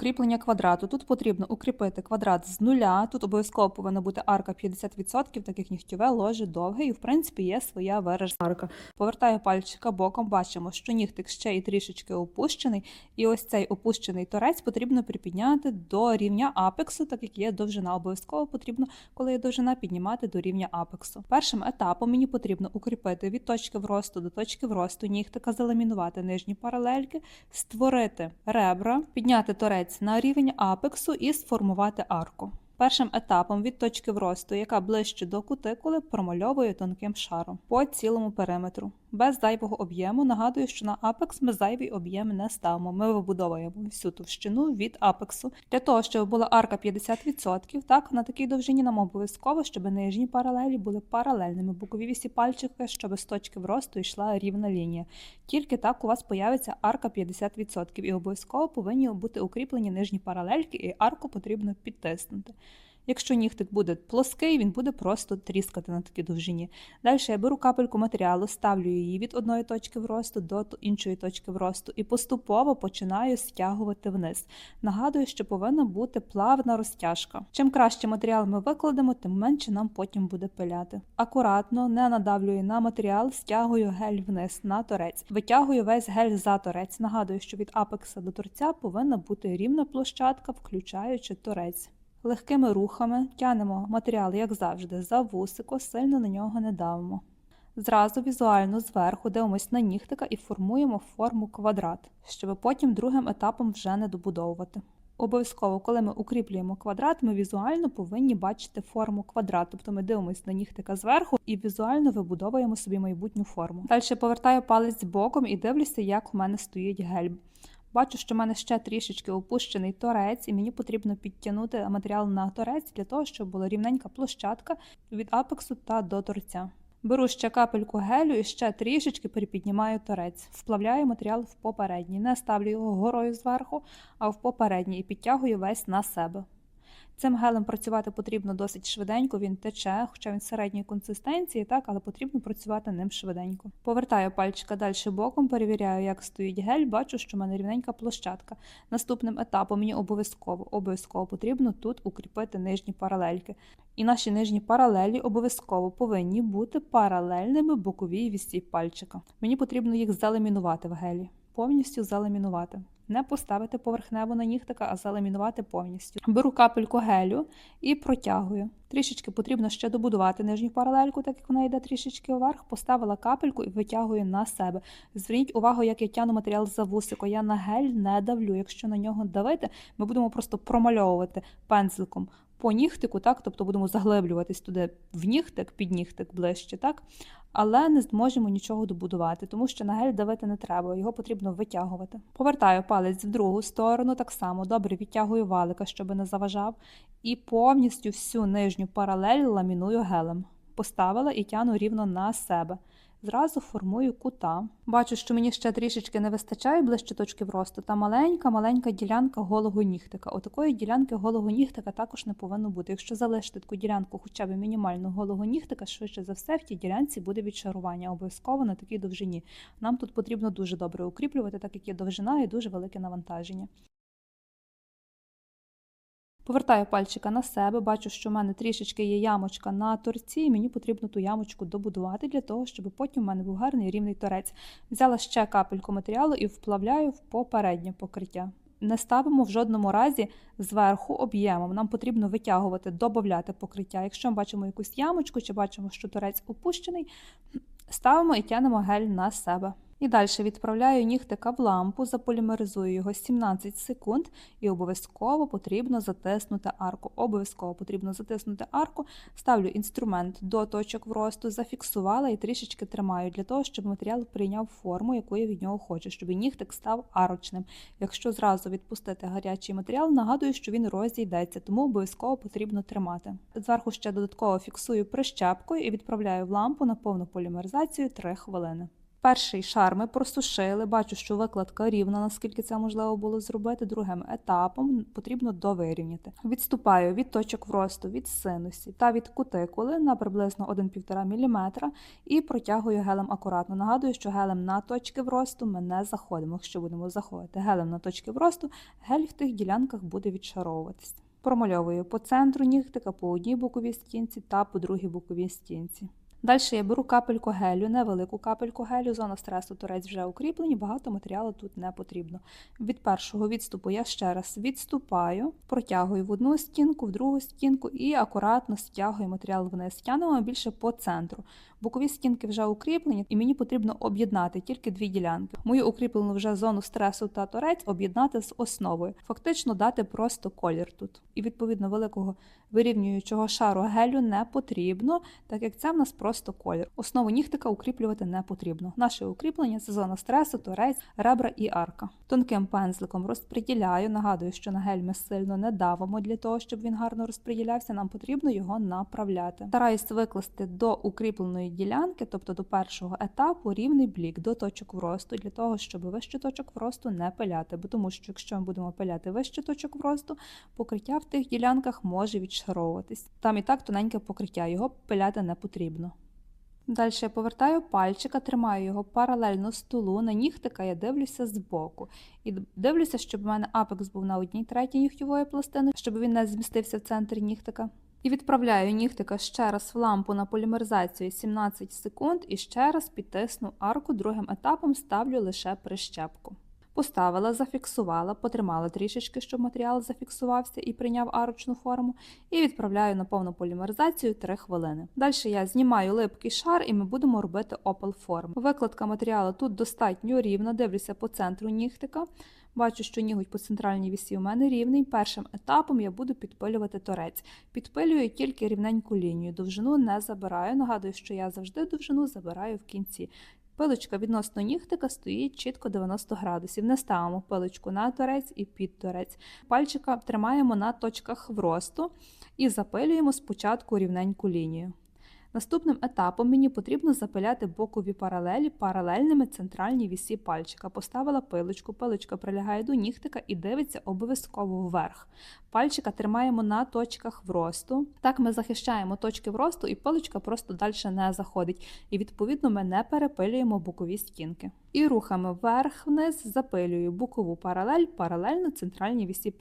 Укріплення квадрату. Тут потрібно укріпити квадрат з нуля. Тут обов'язково повинна бути арка 50%, так як нігтєве ложе довге, і в принципі є своя виражена арка. Повертаю пальчика боком, бачимо, що нігтик ще і трішечки опущений, і ось цей опущений торець потрібно припідняти до рівня апексу, так як є довжина. Обов'язково потрібно, коли є довжина, піднімати до рівня апексу. Першим етапом мені потрібно укріпити від точки вросту до точки вросту нігтика, заламінувати нижні паралельки, створити ребра, підняти торець на рівень апексу і сформувати арку. Першим етапом від точки вросту, яка ближче до кутикули, промальовую тонким шаром по цілому периметру. Без зайвого об'єму нагадую, що на апекс ми зайвий об'єм не ставимо. Ми вибудовуємо всю товщину від апексу. Для того, щоб була арка 50%, так на такій довжині нам обов'язково, щоб нижні паралелі були паралельними. Бокові вісі пальчики, щоб з точки вросту йшла рівна лінія. Тільки так у вас появиться арка 50%, і обов'язково повинні бути укріплені нижні паралельки, і арку потрібно підтиснути. Якщо нігтик буде плоский, він буде просто тріскати на такій довжині. Далі я беру капельку матеріалу, ставлю її від одної точки вросту до іншої точки вросту і поступово починаю стягувати вниз. Нагадую, що повинна бути плавна розтяжка. Чим краще матеріал ми викладемо, тим менше нам потім буде пиляти. Акуратно, не надавлюю на матеріал, стягую гель вниз на торець. Витягую весь гель за торець. Нагадую, що від апекса до торця повинна бути рівна площадка, включаючи торець. Легкими рухами тянемо матеріал, як завжди, за вусико, сильно на нього не давимо. Зразу візуально зверху дивимось на нігтика і формуємо форму квадрат, щоб потім другим етапом вже не добудовувати. Обов'язково, коли ми укріплюємо квадрат, ми візуально повинні бачити форму квадрат, тобто ми дивимося на нігтика зверху і візуально вибудовуємо собі майбутню форму. Далі повертаю палець боком і дивлюся, як у мене стоїть гельб. Бачу, що в мене ще трішечки опущений торець, і мені потрібно підтягнути матеріал на торець для того, щоб була рівненька площадка від апексу та до торця. Беру ще капельку гелю і ще трішечки перепіднімаю торець, вплавляю матеріал в попередній, не ставлю його горою зверху, а в попередній і підтягую весь на себе. Цим гелем працювати потрібно досить швиденько, він тече, хоча він середньої консистенції, так, але потрібно працювати ним швиденько. Повертаю пальчика далі боком, перевіряю, як стоїть гель, бачу, що в мене рівненька площадка. Наступним етапом мені обов'язково обов'язково потрібно тут укріпити нижні паралельки. І наші нижні паралелі обов'язково повинні бути паралельними боковій вісі пальчика. Мені потрібно їх заламінувати в гелі, повністю заламінувати не поставити поверхнево на нігтика, а заламінувати повністю. Беру капельку гелю і протягую. Трішечки потрібно ще добудувати нижню паралельку, так як вона йде трішечки вверх. Поставила капельку і витягую на себе. Зверніть увагу, як я тяну матеріал за вусико. Я на гель не давлю. Якщо на нього давити, ми будемо просто промальовувати пензликом по нігтику, так, тобто будемо заглиблюватись туди в нігтик, під нігтик ближче, так, але не зможемо нічого добудувати, тому що на гель давити не треба, його потрібно витягувати. Повертаю палець в другу сторону, так само добре відтягую валика, щоб не заважав, і повністю всю нижню паралель ламіную гелем. Поставила і тяну рівно на себе. Зразу формую кута. Бачу, що мені ще трішечки не вистачає ближче точки вросту, та маленька-маленька ділянка голого нігтика. Отакої ділянки голого нігтика також не повинно бути. Якщо залишити таку ділянку хоча б мінімально голого нігтика, швидше за все, в тій ділянці буде відшарування, обов'язково на такій довжині. Нам тут потрібно дуже добре укріплювати, так як є довжина і дуже велике навантаження. Повертаю пальчика на себе, бачу, що в мене трішечки є ямочка на торці, і мені потрібно ту ямочку добудувати для того, щоб потім в мене був гарний рівний торець. Взяла ще капельку матеріалу і вплавляю в попереднє покриття. Не ставимо в жодному разі зверху об'ємом. Нам потрібно витягувати, додати покриття. Якщо ми бачимо якусь ямочку чи бачимо, що торець опущений, ставимо і тянемо гель на себе. І далі відправляю нігтика в лампу, заполімеризую його 17 секунд, і обов'язково потрібно затиснути арку. Обов'язково потрібно затиснути арку, ставлю інструмент до точок вросту, зафіксувала і трішечки тримаю для того, щоб матеріал прийняв форму, яку я від нього хочу, щоб нігтик став арочним. Якщо зразу відпустити гарячий матеріал, нагадую, що він розійдеться, тому обов'язково потрібно тримати. Зверху ще додатково фіксую прищепкою і відправляю в лампу на повну полімеризацію 3 хвилини. Перший шар ми просушили. Бачу, що викладка рівна, наскільки це можливо було зробити. Другим етапом потрібно довирівняти. Відступаю від точок вросту, від синусів та від кутикули на приблизно 1,5 мм і протягую гелем акуратно. Нагадую, що гелем на точки вросту ми не заходимо. Якщо будемо заходити гелем на точки вросту, гель в тих ділянках буде відшаровуватись. Промальовую по центру нігтика, по одній боковій стінці та по другій боковій стінці. Далі я беру капельку гелю, невелику капельку гелю, зона стресу торець вже укріплені, багато матеріалу тут не потрібно. Від першого відступу я ще раз відступаю, протягую в одну стінку, в другу стінку і акуратно стягую матеріал вниз. Тянемо більше по центру. Бокові стінки вже укріплені, і мені потрібно об'єднати тільки дві ділянки. Мою укріплену вже зону стресу та торець об'єднати з основою, фактично дати просто колір тут. І відповідно великого вирівнюючого шару гелю не потрібно, так як це в нас просто колір. Основу нігтика укріплювати не потрібно. Наше укріплення це зона стресу, торець, ребра і арка. Тонким пензликом розподіляю. Нагадую, що на гель ми сильно не давимо для того, щоб він гарно розподілявся. Нам потрібно його направляти. Стараюсь викласти до укріпленої ділянки, тобто до першого етапу, рівний блік до точок вросту, для того, щоб вище точок вросту не пиляти. Бо тому, що якщо ми будемо пиляти вище точок вросту, покриття в тих ділянках може відшаровуватись. Там і так тоненьке покриття, його пиляти не потрібно. Далі я повертаю пальчика, тримаю його паралельно столу. На нігтика я дивлюся збоку. І дивлюся, щоб у мене апекс був на одній третій нігтєвої пластини, щоб він не змістився в центрі нігтика. І відправляю нігтика ще раз в лампу на полімеризацію 17 секунд і ще раз підтисну арку. Другим етапом ставлю лише прищепку. Поставила, зафіксувала, потримала трішечки, щоб матеріал зафіксувався і прийняв арочну форму, і відправляю на повну полімеризацію 3 хвилини. Далі я знімаю липкий шар і ми будемо робити опал форм. Викладка матеріалу тут достатньо рівна, дивлюся по центру нігтика. Бачу, що ніготь по центральній вісі у мене рівний. Першим етапом я буду підпилювати торець. Підпилюю тільки рівненьку лінію. Довжину не забираю. Нагадую, що я завжди довжину забираю в кінці. Пилочка відносно нігтика стоїть чітко 90 градусів. Не ставимо пилочку на торець і під торець. Пальчика тримаємо на точках вросту і запилюємо спочатку рівненьку лінію. Наступним етапом мені потрібно запиляти бокові паралелі паралельними центральній вісі пальчика. Поставила пилочку, пилочка прилягає до нігтика і дивиться обов'язково вверх. Пальчика тримаємо на точках вросту. Так ми захищаємо точки вросту, і пилочка просто далі не заходить. І відповідно ми не перепилюємо бокові стінки. І рухами вверх-вниз запилюю бокову паралель паралельно центральній вісі пальчика.